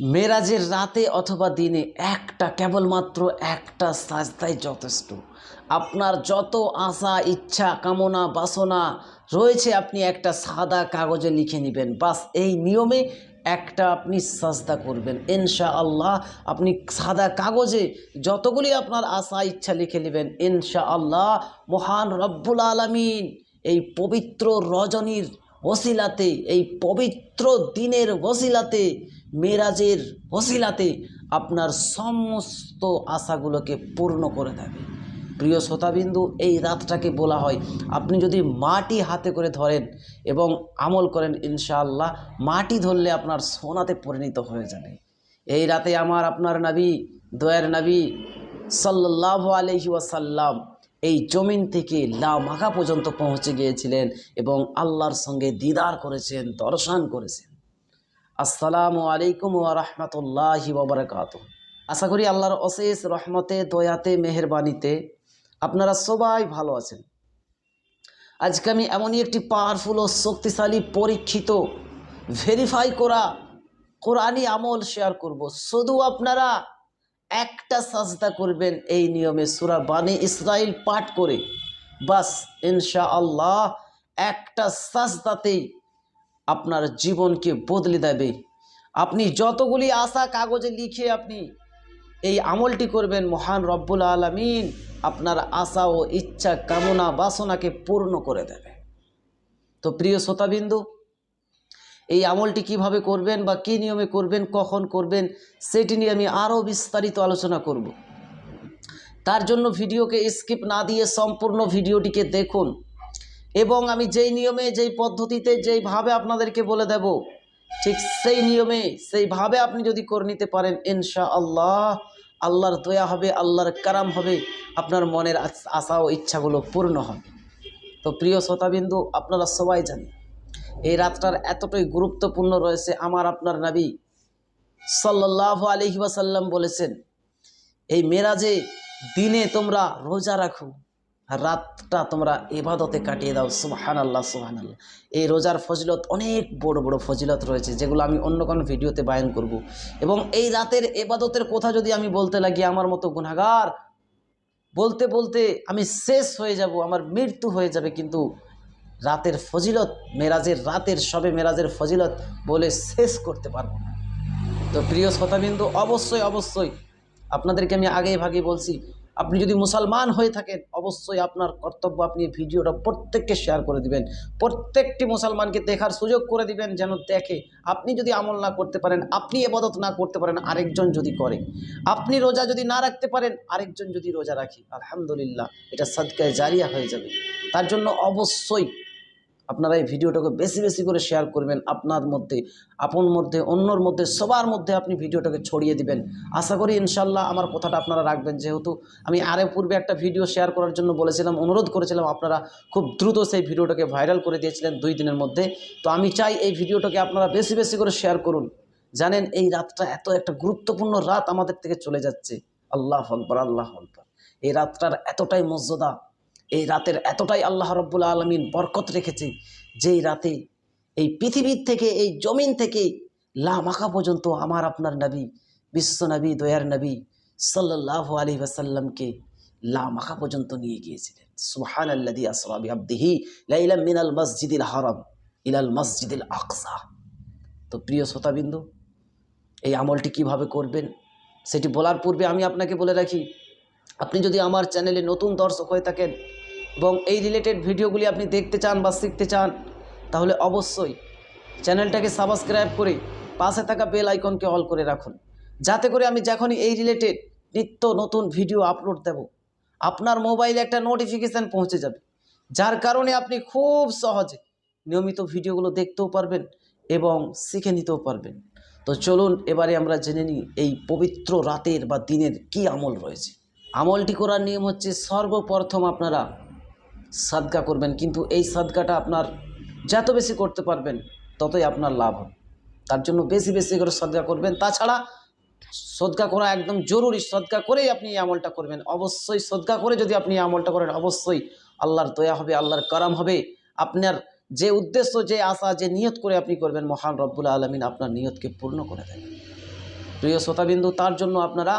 মেরাজের রাতে অথবা দিনে একটা কেবলমাত্র একটা সাজদাই যথেষ্ট। আপনার যত আশা, ইচ্ছা, কামনা, বাসনা রয়েছে, আপনি একটা সাদা কাগজে লিখে নেবেন। বাস এই নিয়মে একটা আপনি সাজদা করবেন। ইনশা আল্লাহ আপনি সাদা কাগজে যতগুলি আপনার আশা, ইচ্ছা লিখে নেবেন ইনশা আল্লাহ মহান রব্বুল আলমিন এই পবিত্র রজনীর ওসিলাতে, এই পবিত্র দিনের ওসিলাতে মেরাজের ওসিলাতে আপনার সমস্ত আশাগুলোকে পূর্ণ করে দেবে। প্রিয় শ্রোতাবিন্দু, এই রাতটাকে বলা হয়, আপনি যদি মাটি হাতে করে ধরেন এবং আমল করেন, ইনশাআল্লাহ মাটি ধরলে আপনার সোনাতে পরিণত হয়ে যাবে। এই রাতে আমার আপনার নাবি, দয়ার নাবি সাল্লাহ আলহি ওয়াসাল্লাম এই জমিন থেকে লা মাখা পর্যন্ত পৌঁছে গিয়েছিলেন এবং আল্লাহর সঙ্গে দিদার করেছেন, দর্শন করেছেন। আসসালামু আলাইকুম রাহমাতুল্লাহি ওয়া বারাকাতুহু। আশা করি আল্লাহর অশেষ রহমতে, দয়াতে, মেহেরবানিতে আপনারা সবাই ভালো আছেন। আজকে আমি এমনই একটি পাওয়ারফুল ও শক্তিশালী, পরীক্ষিত ভেরিফাই করা, কোরআনি আমল শেয়ার করব। শুধু আপনারা একটা সাজদা করবেন এই নিয়মে সুরা বানি ইসরাইল পাঠ করে। বাস ইনশা আল্লাহ একটা সাজদাতেই আপনার জীবনকে বদলে দেবে। আপনি যতগুলি আশা কাগজে লিখে আপনি এই আমলটি করবেন, মহান রব্বুল আলমিন আপনার আশা ও ইচ্ছা, কামনা, বাসনাকে পূর্ণ করে দেবে। তো প্রিয় শ্রোতাবিন্দু, এই আমলটি কীভাবে করবেন বা কী নিয়মে করবেন, কখন করবেন, সেটি নিয়ে আমি আরও বিস্তারিত আলোচনা করব। তার জন্য ভিডিওকে স্কিপ না দিয়ে সম্পূর্ণ ভিডিওটিকে দেখুন। এবং আমি যেই নিয়মে, যেই পদ্ধতিতে, যেইভাবে আপনাদেরকে বলে দেব, ঠিক সেই নিয়মে, সেইভাবে আপনি যদি করে নিতে পারেন ইনশা আল্লাহ আল্লাহর দয়া হবে, আল্লাহর কারাম হবে, আপনার মনের আশা ও ইচ্ছাগুলো পূর্ণ হবে। তো প্রিয় শ্রোতাবিন্দু, আপনারা সবাই জানেন, এই রাতটার এতটাই গুরুত্বপূর্ণ রয়েছে, আমার আপনার নবী সাল্লাহ আলহি ওয়াসাল্লাম বলেছেন, এই মেরাজে দিনে তোমরা রোজা রাখো রাতটা তোমরা এবাদতে কাটিয়ে দাও সুবাহান আল্লাহ সুবাহান আল্লাহ এই রোজার ফজিলত, অনেক বড় বড় ফজিলত রয়েছে, যেগুলো আমি অন্য কোনো ভিডিওতে বায়ন করব। এবং এই রাতের এবাদতের কথা যদি আমি বলতে লাগি, আমার মতো গুনাগার বলতে বলতে আমি শেষ হয়ে যাব, আমার মৃত্যু হয়ে যাবে, কিন্তু রাতের ফজিলত, মেরাজের রাতের, সবে মেরাজের ফজিলত বলে শেষ করতে পারব না। তো প্রিয় শ্রোতাবিন্দু, অবশ্যই অবশ্যই আপনাদেরকে আমি আগেই ভাগে বলছি আপনি যদি মুসলমান হয়ে থাকেন, অবশ্যই আপনার কর্তব্য আপনি ভিডিওটা প্রত্যেককে শেয়ার করে দিবেন। প্রত্যেকটি মুসলমানকে দেখার সুযোগ করে দিবেন যেন দেখে আপনি যদি আমল না করতে পারেন, আপনি এবাদত না করতে পারেন, আরেকজন যদি করে। আপনি রোজা যদি না রাখতে পারেন, আরেকজন যদি রোজা রাখি। আলহামদুলিল্লাহ, এটা সাদকায় জারিয়া হয়ে যাবে। তার জন্য অবশ্যই আপনারা এই ভিডিওটাকে বেশি বেশি করে শেয়ার করবেন আপনার মধ্যে, আপন মধ্যে, অন্যর মধ্যে, সবার মধ্যে আপনি ভিডিওটাকে ছড়িয়ে দিবেন। আশা করি ইনশাল্লাহ আমার কথাটা আপনারা রাখবেন। যেহেতু আমি আরে পূর্বে একটা ভিডিও শেয়ার করার জন্য বলেছিলাম, অনুরোধ করেছিলাম, আপনারা খুব দ্রুত সেই ভিডিওটাকে ভাইরাল করে দিয়েছিলেন দুই দিনের মধ্যে। তো আমি চাই এই ভিডিওটাকে আপনারা বেশি বেশি করে শেয়ার করুন। জানেন, এই রাতটা এত একটা গুরুত্বপূর্ণ রাত আমাদের থেকে চলে যাচ্ছে। আল্লাহ আকবর আল্লাহ আকবর। এই রাতটার এতটাই মর্যাদা এই রাতের এতটাই আল্লাহ রব্বুল আলমিন বরকত রেখেছে যেই রাতে এই পৃথিবীর থেকে, এই জমিন থেকে লা মাখা পর্যন্ত আমার আপনার নবী, বিশ্ব নবী, দয়ার নবী সাল্লাহ আলী ওয়াসাল্লামকে লা মাখা পর্যন্ত নিয়ে গিয়েছিলেন। সুহান আল্লাদি আসরাবি আব্দিহি লাইলাম মিনাল মসজিদিল হারাম ইলাল মসজিদিল আকসা। তো প্রিয় শ্রোতাবিন্দু, এই আমলটি কীভাবে করবেন সেটি বলার পূর্বে আমি আপনাকে বলে রাখি, আপনি যদি আমার চ্যানেলে নতুন দর্শক হয়ে থাকেন এবং এই রিলেটেড ভিডিওগুলি আপনি দেখতে চান বা শিখতে চান, তাহলে অবশ্যই চ্যানেলটাকে সাবস্ক্রাইব করে পাশে থাকা বেল আইকনকে অল করে রাখুন। যাতে করে আমি যখনই এই রিলেটেড নিত্য নতুন ভিডিও আপলোড দেব, আপনার মোবাইলে একটা নোটিফিকেশান পৌঁছে যাবে। যার কারণে আপনি খুব সহজে নিয়মিত ভিডিওগুলো দেখতেও পারবেন এবং শিখে নিতেও পারবেন। তো চলুন এবারে আমরা জেনে নিই এই পবিত্র রাতের বা দিনের কি আমল রয়েছে। আমলটি করার নিয়ম হচ্ছে সর্বপ্রথম আপনারা সাদকা করবেন। কিন্তু এই সাদকাটা আপনার যত বেশি করতে পারবেন, ততই আপনার লাভ হবে। তার জন্য বেশি বেশি করে সদকা করবেন। তাছাড়া সদকা করা একদম জরুরি। সদকা করেই আপনি এই আমলটা করবেন। অবশ্যই সদকা করে যদি আপনি এই আমলটা করেন, অবশ্যই আল্লাহর দয়া হবে, আল্লাহর কারাম হবে। আপনার যে উদ্দেশ্য, যে আশা, যে নিয়ত করে আপনি করবেন, মহান রব্বুল আলমিন আপনার নিয়তকে পূর্ণ করে দেবেন। প্রিয় শ্রোতাবিন্দু, তার জন্য আপনারা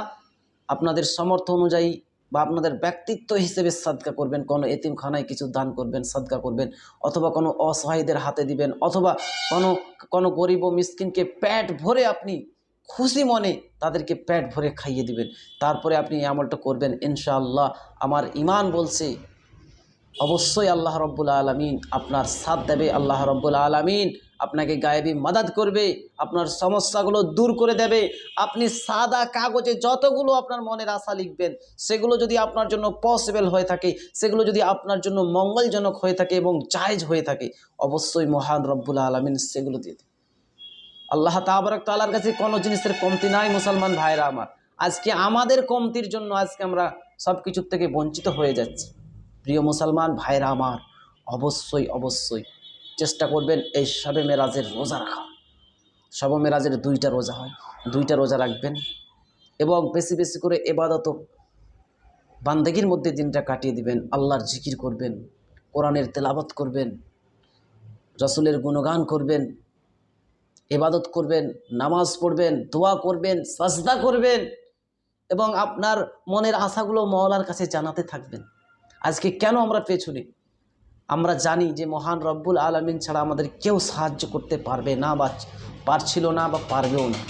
আপনাদের সমর্থ অনুযায়ী বা আপনাদের ব্যক্তিত্ব হিসেবে সাদকা করবেন, কোনো এতিমখানায় কিছু দান করবেন, সাদকা করবেন, অথবা কোনো অসহায়দের হাতে দিবেন, অথবা কোনো কোনো গরিব ও মিসকিনকে পেট ভরে আপনি খুশি মনে তাদেরকে পেট ভরে খাইয়ে দিবেন। তারপরে আপনি এই আমলটা করবেন, ইনশাআল্লাহ। আমার ইমান বলছে, অবশ্যই আল্লাহ রব্বুল আলমিন আপনার সাথ দেবে, আল্লাহ রব্বুল আলমিন আপনাকে গায়েবি মাদাত করবে, আপনার সমস্যাগুলো দূর করে দেবে। আপনি সাদা কাগজে যতগুলো আপনার মনের আশা লিখবেন, সেগুলো যদি আপনার জন্য পসিবল হয়ে থাকে, সেগুলো যদি আপনার জন্য মঙ্গলজনক হয়ে থাকে এবং জায়জ হয়ে থাকে, অবশ্যই মহান রব্বুল আলমিন সেগুলো দিয়ে আল্লাহ তাবারক তালার কাছে কোনো জিনিসের কমতি নাই, মুসলমান ভাইরা আমার। আজকে আমাদের কমতির জন্য আজকে আমরা সব কিছুর থেকে বঞ্চিত হয়ে যাচ্ছি। প্রিয় মুসলমান ভাইরা আমার, অবশ্যই অবশ্যই। চেষ্টা করবেন এই সবে মেরাজের রোজা রাখা। সবে মেরাজের দুইটা রোজা হয়, দুইটা রোজা রাখবেন এবং বেশি বেশি করে এবাদত বান্দেগির মধ্যে দিনটা কাটিয়ে দিবেন, আল্লাহর জিকির করবেন, কোরআনের তেলাবত করবেন, রসুলের গুণগান করবেন, এবাদত করবেন, নামাজ পড়বেন, দোয়া করবেন, সাজদা করবেন এবং আপনার মনের আশাগুলো মওলার কাছে জানাতে থাকবেন। আজকে কেন আমরা পেছনে? আমরা জানি যে মহান রব্বুল আলমিন ছাড়া আমাদের কেউ সাহায্য করতে পারবে না বা পারছিল না বা পারবেও না।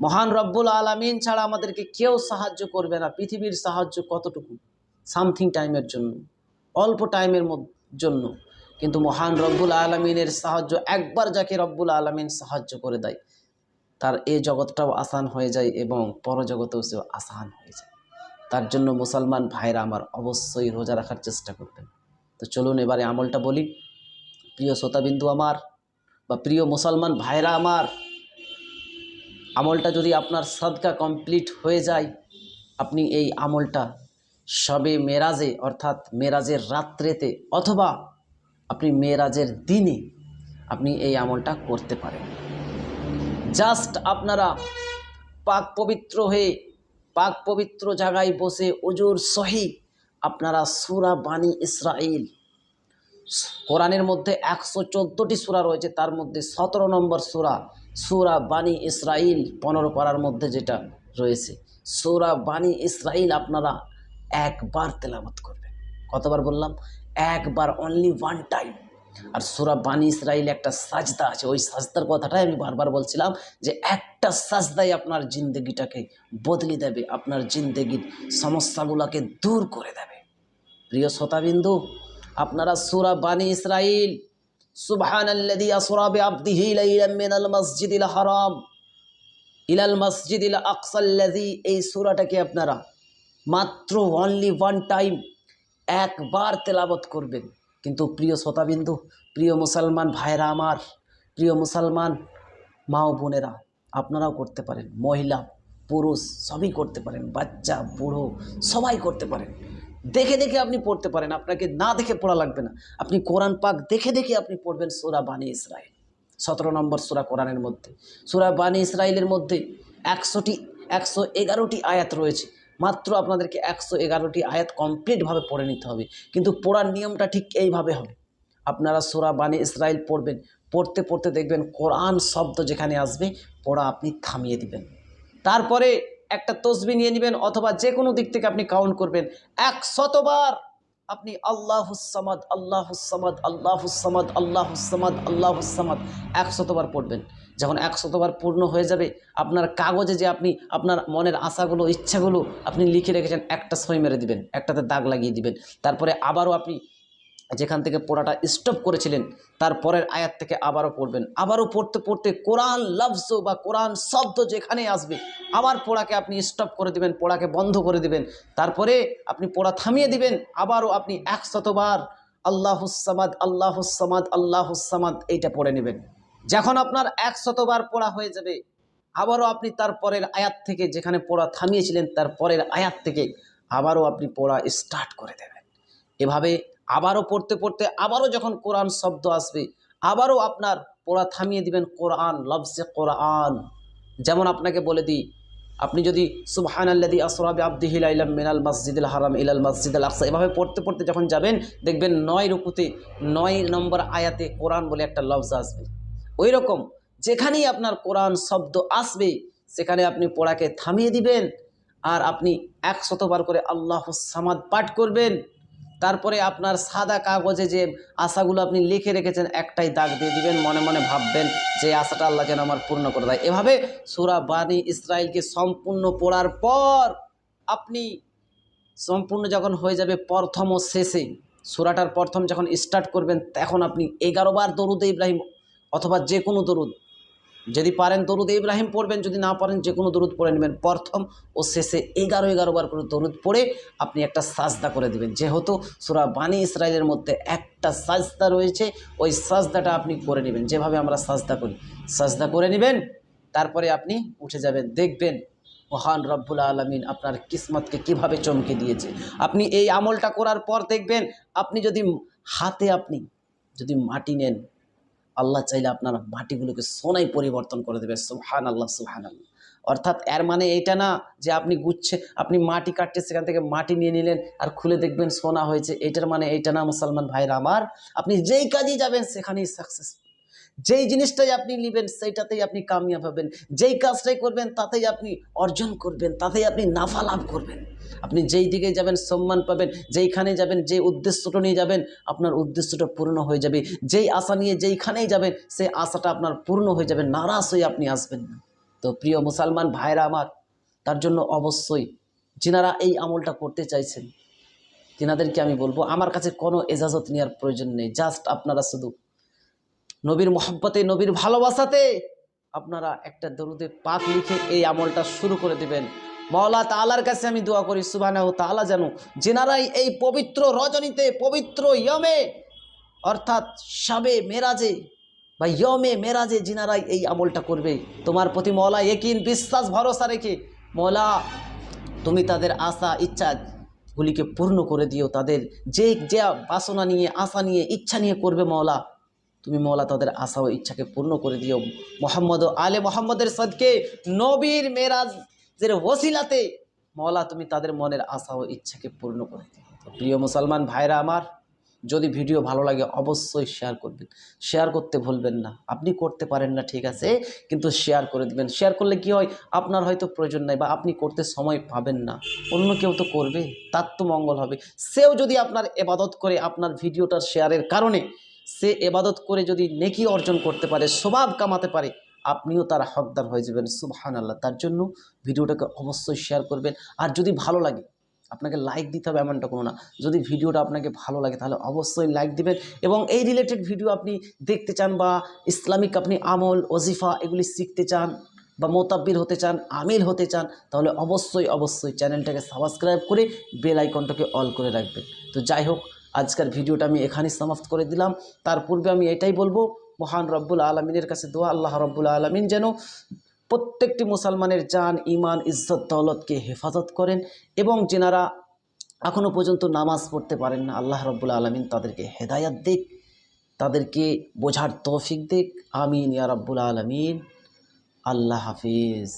মহান রব্বুল আলমিন ছাড়া আমাদেরকে কেউ সাহায্য করবে না। পৃথিবীর সাহায্য কতটুকু? সামথিং টাইমের জন্য, অল্প টাইমের জন্য। কিন্তু মহান রব্বুল আলমিনের সাহায্য একবার যাকে রব্বুল আলমিন সাহায্য করে দেয়, তার এই জগৎটাও আসান হয়ে যায় এবং পরজগতেও সেও আসান হয়ে যায়। তার জন্য মুসলমান ভাইরা আমার অবশ্যই রোজা রাখার চেষ্টা করবেন। তো চলুন এবারে আমলটা বলি। প্রিয় শ্রোতাবিন্দু আমার বা প্রিয় মুসলমান ভাইরা আমার, আমলটা যদি আপনার সাদকা কমপ্লিট হয়ে যায়, আপনি এই আমলটা সবে মেরাজে, অর্থাৎ মেরাজের রাত্রেতে অথবা আপনি মেরাজের দিনে আপনি এই আমলটা করতে পারেন। জাস্ট আপনারা পাক পবিত্র হয়ে পাক পবিত্র জায়গায় বসে অজুর সহি আপনারা সুরা বাণী ইসরাইল কোরআনের মধ্যে একশো চোদ্দোটি সুরা রয়েছে, তার মধ্যে সতেরো নম্বর সুরা সুরা বাণী ইসরাইল পনেরো পাড়ার মধ্যে যেটা রয়েছে। সুরা বাণী ইসরাইল আপনারা একবার তেলামত করবেন। কতবার বললাম? একবার অনলি ওয়ান টাইম আর সুরা বানী ইসরাইল একটা সাজদা আছে। ওই সাজদার কথাটাই আমি বারবার বলছিলাম যে একটা সাজদাই আপনার জিন্দগিটাকে বদলে দেবে, আপনার জিন্দগির সমস্যাগুলোকে দূর করে দেবে। প্রিয় শ্রোতাবিন্দু, আপনারা সুরা বানী আল্লাযী, এই সূরাটাকে আপনারা মাত্র অনলি ওয়ান টাইম একবার তেলাবত করবেন। কিন্তু প্রিয় শ্রোতাবিন্দু, প্রিয় মুসলমান ভাইরা আমার, প্রিয় মুসলমান মা ও বোনেরা, আপনারাও করতে পারেন, মহিলা, পুরুষ, সবই করতে পারেন, বাচ্চা, বুড়ো, সবাই করতে পারেন। দেখে দেখে আপনি পড়তে পারেন, আপনাকে না দেখে পড়া লাগবে না। আপনি কোরআন পাক দেখে দেখে আপনি পড়বেন সুরা বানী ইসরায়েল সতেরো নম্বর সুরা কোরআনের মধ্যে। সুরা বানী ইসরায়েলের মধ্যে একশোটি, একশো এগারোটি আয়াত রয়েছে। মাত্র আপনাদেরকে একশো এগারোটি আয়াত কমপ্লিটভাবে পড়ে নিতে হবে। কিন্তু পড়ার নিয়মটা ঠিক এইভাবে হবে। আপনারা সোরা বাণী ইসরায়েল পড়বেন, পড়তে পড়তে দেখবেন কোরআন শব্দ যেখানে আসবে, পড়া আপনি থামিয়ে দিবেন। তারপরে একটা তসবি নিয়ে নেবেন অথবা যে কোনো দিক থেকে আপনি কাউন্ট করবেন। এক শতবার আপনি আল্লাহ হুসামাদ আল্লাহ হুসামাদ আল্লাহ হুসামাদ আল্লাহ হুসামাদ আল্লাহ হুসামাদ এক শতবার পড়বেন। যখন একশতবার পূর্ণ হয়ে যাবে, আপনার কাগজে যে আপনি, আপনার মনের আশাগুলো, ইচ্ছাগুলো আপনি লিখে রেখেছেন, একটা সই মেরে দিবেন, একটাতে দাগ লাগিয়ে দিবেন। তারপরে আবারও আপনি যেখান থেকে পড়াটা স্টপ করেছিলেন তারপরের আয়াত থেকে আবারও পড়বেন। আবারও পড়তে পড়তে কোরআন লফজ বা কোরআন শব্দ যেখানে আসবে, আবার পড়াকে আপনি স্টপ করে দিবেন, পড়াকে বন্ধ করে দিবেন। তারপরে আপনি পড়া থামিয়ে দিবেন, আবারও আপনি একশতবার আল্লাহুসামাদ আল্লাহুসামাদ আল্লাহুসামাদ এইটা পড়ে নেবেন। যখন আপনার একশতবার পড়া হয়ে যাবে, আবারও আপনি তার পরের আয়াত থেকে যেখানে পড়া থামিয়েছিলেন, তার পরের আয়াত থেকে আবারও আপনি পড়া স্টার্ট করে দেবেন। এভাবে আবারও পড়তে পড়তে আবারও যখন কোরআন শব্দ আসবে, আবারও আপনার পড়া থামিয়ে দিবেন কোরআন, লফজে কোরআন। যেমন আপনাকে বলে দিই, আপনি যদি সুবহান আল্লাদি আসরাবি আব্দিহিল ইলাম মিনাল মসজিদুল হারাম ইলাল মসজিদুল আকসা, এভাবে পড়তে পড়তে যখন যাবেন, দেখবেন নয় রুকুতে, নয় নম্বর আয়াতে কোরআন বলে একটা লফজ আসবে। ওই রকম যেখানেই আপনার কোরআন শব্দ আসবে, সেখানে আপনি পড়াকে থামিয়ে দিবেন, আর আপনি একশতবার করে আল্লাহ সামাদ পাঠ করবেন। তারপরে আপনার সাদা কাগজে যে আশাগুলো আপনি লিখে রেখেছেন, একটাই দাগ দিয়ে দিবেন, মনে মনে ভাববেন যে আশাটা আল্লাহ যেন আমার পূর্ণ করে দেয়। এভাবে সুরা বাণী ইসরায়েলকে সম্পূর্ণ পড়ার পর আপনি সম্পূর্ণ যখন হয়ে যাবে প্রথম ও শেষে, সুরাটার প্রথম যখন স্টার্ট করবেন, তখন আপনি এগারো বার দরুদ ইব্রাহিম অথবা যে কোনো দরুদ যদি পারেন দরুদ ইব্রাহিম পড়বেন, যদি না পারেন যে কোনো দরুদ পড়ে নেবেন। প্রথম ও শেষে এগারো এগারো বার করে দরুদ পড়ে আপনি একটা সাজদা করে দেবেন। যেহেতু সুরা বানি ইসরায়েলের মধ্যে একটা সাজদা রয়েছে, ওই সাজদাটা আপনি করে নেবেন। যেভাবে আমরা সাজদা করি, সাজদা করে নেবেন, তারপরে আপনি উঠে যাবেন, দেখবেন মহান রব্বুল আলমিন আপনার কিসমতকে কীভাবে চমকে দিয়েছে। আপনি এই আমলটা করার পর দেখবেন, আপনি যদি হাতে আপনি যদি মাটি নেন আল্লাহ চাইলে আপনার মাটিগুলোকে সোনাই পরিবর্তন করে দেবে সুহান আল্লাহ সুহান আল্লাহ অর্থাৎ এর মানে এটা না যে আপনি গুচ্ছে, আপনি মাটি কাটছে সেখান থেকে মাটি নিয়ে নিলেন আর খুলে দেখবেন সোনা হয়েছে, এটার মানে এটা না মুসলমান ভাইরা আমার। আপনি যেই কাজই যাবেন সেখানেই সাকসেস যেই জিনিসটাই আপনি নেবেন, সেইটাতেই আপনি কামিয়াব হবেন। যেই কাজটাই করবেন, তাতেই আপনি অর্জন করবেন, তাতেই আপনি নাফা লাভ করবেন। আপনি যেই দিকে যাবেন, সম্মান পাবেন যেইখানে যাবেন যে উদ্দেশ্যটা নিয়ে যাবেন, আপনার উদ্দেশ্যটা পূর্ণ হয়ে যাবে। যেই আশা নিয়ে যেইখানেই যাবেন, সেই আশাটা আপনার পূর্ণ হয়ে যাবে, নারাজ হয়ে আপনি আসবেন না। তো প্রিয় মুসলমান ভাইরা আমার, তার জন্য অবশ্যই যিনারা এই আমলটা করতে চাইছেন, তিনাদেরকে আমি বলব, আমার কাছে কোনো এজাজত নেওয়ার প্রয়োজন নেই, জাস্ট আপনারা শুধু নবীর মোহাব্বতে, নবীর ভালোবাসাতে আপনারা একটা দরুদে পাক লিখে এই আমলটা শুরু করে দিবেন। মৌলা তালার কাছে আমি দোয়া করি সুবানাহ তালা যেন যেনারাই এই পবিত্র রজনীতে, পবিত্র ইয়মে, অর্থাৎ সাবে মেরাজে বা ইয়মে মেরাজে যিনারাই এই আমলটা করবে, তোমার প্রতি মৌলা একিন বিশ্বাস, ভরসা রেখে মৌলা তুমি তাদের আশা, ইচ্ছা গুলিকে পূর্ণ করে দিও, তাদের যে যে বাসনা নিয়ে, আশা নিয়ে, ইচ্ছা নিয়ে করবে মৌলা তুমি মৌলা তাদের আশা ও ইচ্ছাকে পূর্ণ করে দিও। মোহাম্মদ ও আলে মোহাম্মদের সদকে, নবীর মেরাজের ওসিলাতে মৌলা তুমি তাদের মনের আশা ও ইচ্ছাকে পূর্ণ করে দিও। প্রিয় মুসলমান ভাইরা আমার, যদি ভিডিও ভালো লাগে অবশ্যই শেয়ার করবেন। শেয়ার করতে ভুলবেন না। আপনি করতে পারেন না, ঠিক আছে? কিন্তু শেয়ার করে দিবেন। শেয়ার করলে কি হয়? আপনার হয়তো প্রয়োজন নাই বা আপনি করতে সময় পাবেন না। অন্য কেউ তো করবে, তার তো মঙ্গল হবে। সেও যদি আপনার এবাদত করে আপনার ভিডিওটার শেয়ারের কারণে সে এবাদত করে যদি নেকি অর্জন করতে পারে, স্বভাব কামাতে পারে, আপনিও তার হকদার হয়ে যাবেন। সুবহান আল্লাহ তার জন্য ভিডিওটাকে অবশ্যই শেয়ার করবেন। আর যদি ভালো লাগে, আপনাকে লাইক দিতে হবে এমনটা কোনো না। যদি ভিডিওটা আপনাকে ভালো লাগে, তাহলে অবশ্যই লাইক দিবেন। এবং এই রিলেটেড ভিডিও আপনি দেখতে চান বা ইসলামিক আপনি আমল, ওজিফা এগুলি শিখতে চান বা মোতাব্বির হতে চান, আমিল হতে চান, তাহলে অবশ্যই অবশ্যই চ্যানেলটাকে সাবস্ক্রাইব করে বেল আইকনটাকে অল করে রাখবেন। তো যাই হোক আজকের ভিডিওটা আমি এখানেই সমাপ্ত করে দিলাম। তার পূর্বে আমি এটাই বলব, মহান রব্বুল আলমিনের কাছে দোয়া, আল্লাহ রব্বুল আলমিন যেন প্রত্যেকটি মুসলমানের জান ইমান ইজ্জত, দৌলতকে হেফাজত করেন এবং যেনারা এখনও পর্যন্ত নামাজ পড়তে পারেন না, আল্লাহ রব্বুল আলমিন তাদেরকে হেদায়াত দিক, তাদেরকে বোঝার তৌফিক দিক। আমিন ইয়া রব্বুল আলমিন। আল্লাহ হাফিজ।